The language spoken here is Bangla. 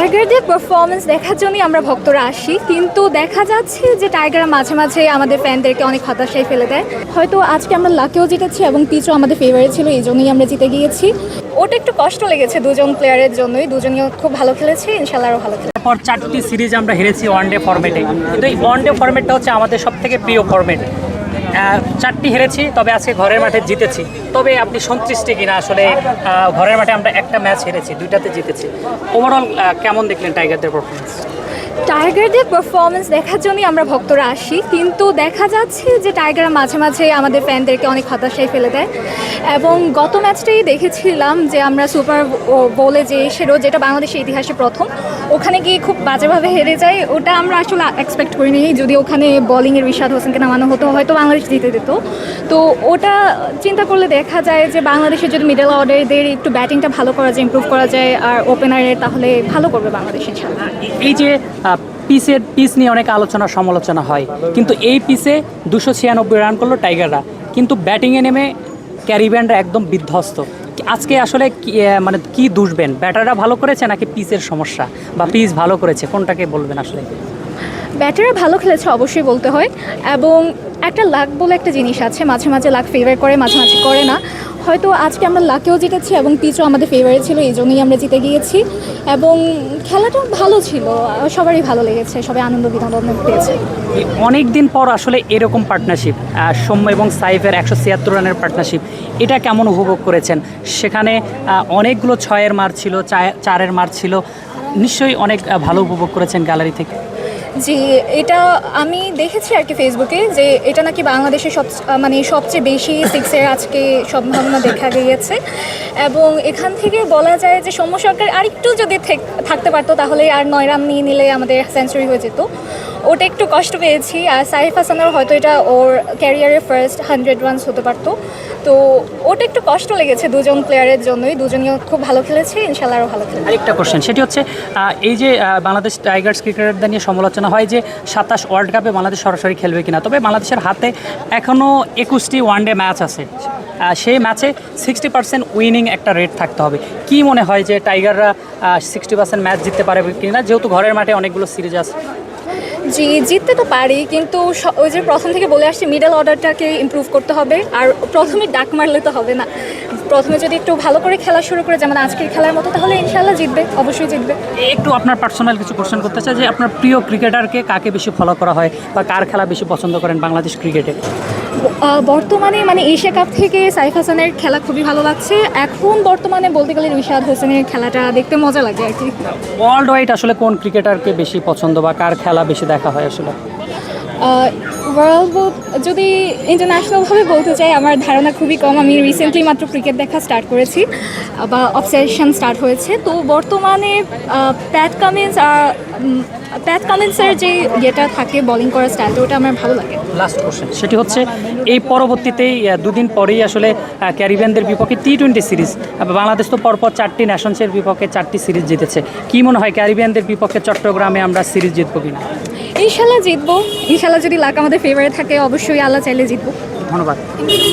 টাইগারদের পারফরমেন্স দেখার জন্যই আমরা ভক্তরা আসি। কিন্তু দেখা যাচ্ছে যে টাইগার মাঝে মাঝে আমাদের ফ্যানদেরকে অনেক হতাশায় ফেলে দেয়। হয়তো আজকে আমরা লাকেও জিতেছি এবং পিচও আমাদের ফেভারিট ছিল, এই জন্যই আমরা জিতে গিয়েছি। ওটা একটু কষ্ট লেগেছে দুজন প্লেয়ারের জন্যই। দুজনই খুব ভালো খেলেছে, ইনশাল্লাহ আরও ভালো খেলে চারটি সিরিজ আমরা হেরেছি ওয়ান ডে ফরম্যাটে কিন্তু এই ওয়ান ডে ফরম্যাটটা হচ্ছে আমাদের সব থেকে প্রিয় ফরম্যাট চারটি হেরেছি, তবে আজকে ঘরের মাঠে জিতেছি। তবে আপনি সন্তুষ্টি কিনা আসলে ঘরের মাঠে আমরা একটা ম্যাচ হেরেছি, দুইটাতে জিতেছি। ওভারঅল কেমন দেখলেন টাইগারদের পারফরমেন্স টাইগারদের পারফরমেন্স দেখার জন্যই আমরা ভক্তরা আসি, কিন্তু দেখা যাচ্ছে যে টাইগার মাঝে মাঝে আমাদের ফ্যানদেরকে অনেক হতাশায় ফেলে দেয়। এবং গত ম্যাচটাই দেখেছিলাম যে আমরা সুপার বোলে যে সেরো যেটা বাংলাদেশের ইতিহাসে প্রথম, ওখানে গিয়ে খুব বাজেভাবে হেরে যায়, ওটা আমরা আসলে এক্সপেক্ট করিনি। যদি ওখানে বোলিংয়ের রিশাদ হোসেনকে নামানো হতো, হয়তো বাংলাদেশ জিতে দিত তো ওটা চিন্তা করলে দেখা যায় যে বাংলাদেশের যদি মিডল অর্ডারদের একটু ব্যাটিংটা ভালো করা যায় ইমপ্রুভ করা যায়, আর ওপেনারের তাহলে ভালো করবে বাংলাদেশ এই যে পিসের পিস নিয়ে অনেক আলোচনা, সমালোচনা হয়। কিন্তু এই পিসে দুশো ছিয়ানব্বই রান করল টাইগাররা কিন্তু ব্যাটিংয়ে নেমে ক্যারিবিয়ানরা একদম বিধ্বস্ত। আজকে আসলে মানে কি দুষবেন? ব্যাটাররা ভালো করেছে নাকি পিসের সমস্যা? বা পিস ভালো করেছে? কোনটাকে বলবেন আসলে? ব্যাটাররা ভালো খেলেছে, অবশ্যই বলতে হয়। এবং একটা লাক বলে একটা জিনিস আছে, মাঝে মাঝে লাক ফেভার করে, মাঝে মাঝে করে না। হয়তো আজকে আমরা লাকেও জিতেছি এবং পিচও আমাদের ফেভারিট ছিল, এই জন্যই আমরা জিতে গিয়েছি। এবং খেলাটা ভালো ছিল, সবারই ভালো লেগেছে, সবাই আনন্দ বিধান পেয়েছে। অনেক দিন পর আসলে এরকম পার্টনারশিপ সৌম্য এবং সাইফের একশো ছিয়াত্তর রানের পার্টনারশিপ এটা কেমন উপভোগ করেছেন? সেখানে অনেকগুলো ছয়ের মার ছিল চারের মার ছিল, নিশ্চয়ই অনেক ভালো উপভোগ করেছেন গ্যালারি থেকে। জি এটা আমি দেখেছি আর কি ফেসবুকে যে এটা নাকি বাংলাদেশে সব মানে সবচেয়ে বেশি সিক্সের আজকে সম্ভাবনা দেখা গিয়েছে। এবং এখান থেকে বলা যায় যে সৌম্য সরকার আরেকটু যদি থেক- থাকতে পারতো তাহলে আর নয় রান নিয়ে নিলে আমাদের সেঞ্চুরি হয়ে যেত। ওটা একটু কষ্ট পেয়েছি। আর সাইফ হাসানের হয়তো এটা ওর ক্যারিয়ারের ফার্স্ট হান্ড্রেড রানস হতে পারতো। তো ওটা একটু কষ্ট লেগেছে দুজন প্লেয়ারের জন্যই। দুজনই খুব ভালো খেলেছে, ইনশাল্লাহ আরও ভালো খেলেছে আরেকটা কোশ্চেন সেটি হচ্ছে এই যে বাংলাদেশ টাইগার্স ক্রিকেটারদের নিয়ে সমালোচনা হয় যে, সাতাশ ওয়ার্ল্ড কাপে বাংলাদেশ সরাসরি খেলবে কিনা। তবে বাংলাদেশের হাতে এখনও একুশটি ওয়ানডে ম্যাচ আছে। সেই ম্যাচে সিক্সটি পার্সেন্ট উইনিং একটা রেট থাকতে হবে। কি মনে হয় যে টাইগাররা সিক্সটি পার্সেন্ট ম্যাচ জিততে পারবে কিনা? যেহেতু ঘরের মাঠে অনেকগুলো সিরিজ আছে। জি, জিততে তো পারি, কিন্তু ওই যে প্রথম থেকে বলে আসছি মিডল অর্ডারটাকে ইম্প্রুভ করতে হবে, আর প্রথমে ডাক মারলে তো হবে না। প্রথমে যদি একটু ভালো করে খেলা শুরু করে যেমন আজকের খেলার মতো তাহলে ইনশাল্লাহ জিতবে অবশ্যই জিতবে। একটু আপনার পার্সোনাল কিছু কোশ্চেন করতে চাই যে আপনার প্রিয় ক্রিকেটারকে কাকে বেশি ফলো করা হয় বা কার খেলা বেশি পছন্দ করেন বাংলাদেশ ক্রিকেটে বর্তমানে মানে এশিয়া কাপ থেকে সাইফ হাসানের খেলা খুবই ভালো লাগছে। এখন বর্তমানে বলতে গেলে রিশাদ হোসেনের খেলাটা দেখতে মজা লাগে আর কি। ওয়ার্ল্ড ওয়াইড আসলে কোন ক্রিকেটারকে বেশি পছন্দ বা কার খেলা বেশি দেখা হয় আসলে? ওয়ার্ল্ড যদি ইন্টারন্যাশনালভাবে বলতে চাই, আমার ধারণা খুবই কম। আমি রিসেন্টলি মাত্র ক্রিকেট দেখা স্টার্ট করেছি, বা অবসেশন স্টার্ট হয়েছে। তো বর্তমানে প্যাট কামিন্স আর প্যাট কামিন্সের যে ইয়েটা থাকে বোলিং করার স্টাইলটা ওটা আমার ভালো লাগে। লাস্ট কোশ্চেন সেটি হচ্ছে এই পরবর্তীতেই দুদিন পরেই আসলে ক্যারিবিয়ানদের বিপক্ষে টি টোয়েন্টি সিরিজ বাংলাদেশ তো পরপর চারটি ন্যাশনসের বিপক্ষে চারটি সিরিজ জিতেছে। কি মনে হয় ক্যারিবিয়ানদের বিপক্ষে চট্টগ্রামে আমরা সিরিজ জিতবো কিনা? ইনশাল্লাহ জিতবো। ইনশাল্লাহ যদি লাক আমাদের ফেভারে থাকে অবশ্যই আল্লাহ চাইলে জিতবো। ধন্যবাদ।